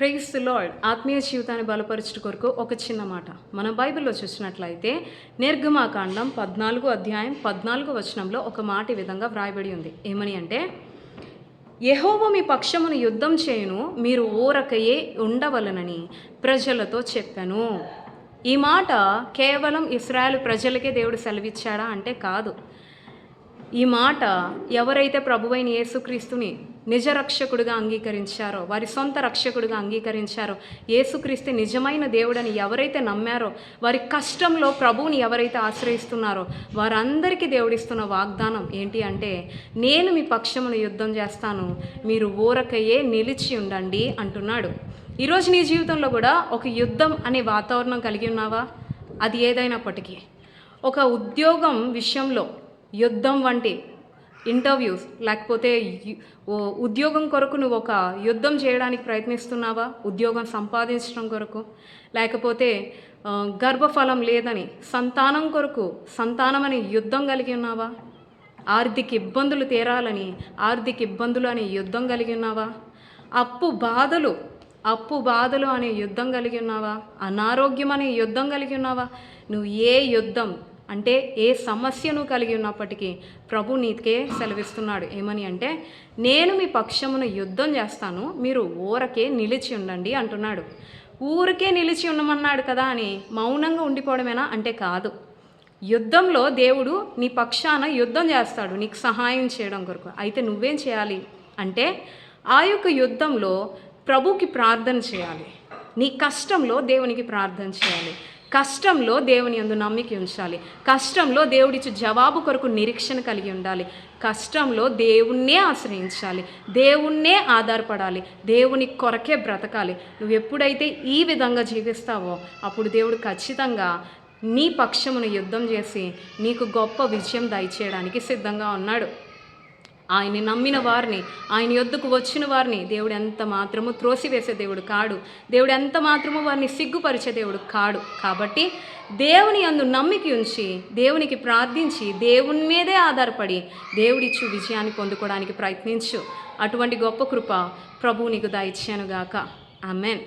Praise lord ఆత్మీయ జీవితాన్ని బలపరచుట కొరకు ఒక చిన్న మాట. మన బైబిల్లో చూసినట్లయితే నిర్గమాకాండం పద్నాలుగు అధ్యాయం పద్నాలుగు వచనంలో ఒక మాట ఈ విధంగా వ్రాయబడి ఉంది. ఏమని అంటే యహోవ మీ పక్షమును యుద్ధం చేయను మీరు ఊరకయే ఉండవలనని ప్రజలతో చెప్పాను. ఈ మాట కేవలం ఇస్రాయల్ ప్రజలకే దేవుడు సెలవిచ్చాడా అంటే కాదు. ఈ మాట ఎవరైతే ప్రభువైన యేసుక్రీస్తుని నిజ రక్షకుడిగా అంగీకరించారో వారి సొంత రక్షకుడిగా అంగీకరించారో యేసుక్రీస్తు నిజమైన దేవుడని ఎవరైతే నమ్మారో వారి కష్టంలో ప్రభువుని ఎవరైతే ఆశ్రయిస్తున్నారో వారందరికీ దేవుడిస్తున్న వాగ్దానం ఏంటి అంటే నేను మీ పక్షమును యుద్ధం చేస్తాను మీరు ఊరకయే నిలిచి ఉండండి అంటున్నాడు. ఈరోజు నీ జీవితంలో కూడా ఒక యుద్ధం అనే వాతావరణం కలిగి ఉన్నావా? అది ఏదైనప్పటికీ. ఒక ఉద్యోగం విషయంలో యుద్ధం వంటి ఇంటర్వ్యూస్ లేకపోతే ఉద్యోగం కొరకు నువ్వు ఒక యుద్ధం చేయడానికి ప్రయత్నిస్తున్నావా? ఉద్యోగం సంపాదించడం కొరకు? లేకపోతే గర్భఫలం లేదని సంతానం కొరకు సంతానం అనే యుద్ధం కలిగి ఉన్నావా? ఆర్థిక ఇబ్బందులు తీరాలని ఆర్థిక ఇబ్బందులు అనే యుద్ధం కలిగి ఉన్నావా? అప్పు బాధలు అప్పు బాధలు అనే యుద్ధం కలిగి ఉన్నావా? అనారోగ్యం అనే యుద్ధం కలిగి ఉన్నావా? నువ్వు ఏ యుద్ధం అంటే ఏ సమస్యను కలిగి ఉన్నప్పటికీ ప్రభు నీకే సెలవిస్తున్నాడు. ఏమని అంటే నేను మీ పక్షమును యుద్ధం చేస్తాను మీరు ఊరకే నిలిచి ఉండండి అంటున్నాడు. ఊరికే నిలిచి ఉండమన్నాడు కదా అని మౌనంగా ఉండిపోవడమేనా? అంటే కాదు. యుద్ధంలో దేవుడు నీ పక్షాన యుద్ధం చేస్తాడు నీకు సహాయం చేయడం కొరకు. అయితే నువ్వేం చేయాలి అంటే ఆ యొక్క యుద్ధంలో ప్రభుకి ప్రార్థన చేయాలి. నీ కష్టంలో దేవునికి ప్రార్థన చేయాలి. కష్టంలో దేవుని యందు నమ్మిక ఉంచాలి. కష్టంలో దేవుడిచ్చు జవాబు కొరకు నిరీక్షణ కలిగి ఉండాలి. కష్టంలో దేవుణ్ణే ఆశ్రయించాలి. దేవుణ్ణే ఆధారపడాలి. దేవుని కొరకే బ్రతకాలి. నువ్వు ఎప్పుడైతే ఈ విధంగా జీవిస్తావో అప్పుడు దేవుడు ఖచ్చితంగా నీ పక్షమును యుద్ధం చేసి నీకు గొప్ప విజయం దయచేయడానికి సిద్ధంగా ఉన్నాడు. ఆయన్ని నమ్మిన వారిని ఆయన యొద్దకు వచ్చిన వారిని దేవుడు ఎంత మాత్రము త్రోసివేసే దేవుడు కాడు. దేవుడు ఎంత మాత్రము వారిని సిగ్గుపరిచే దేవుడు కాడు. కాబట్టి దేవుని అందు నమ్మిక ఉంచి దేవునికి ప్రార్థించి దేవుని మీదే ఆధారపడి దేవుడిచ్చు విజయాన్ని పొందుకోవడానికి ప్రయత్నించు. అటువంటి గొప్ప కృప ప్రభువు నీకు దయచేయనుగాక. ఆమెన్.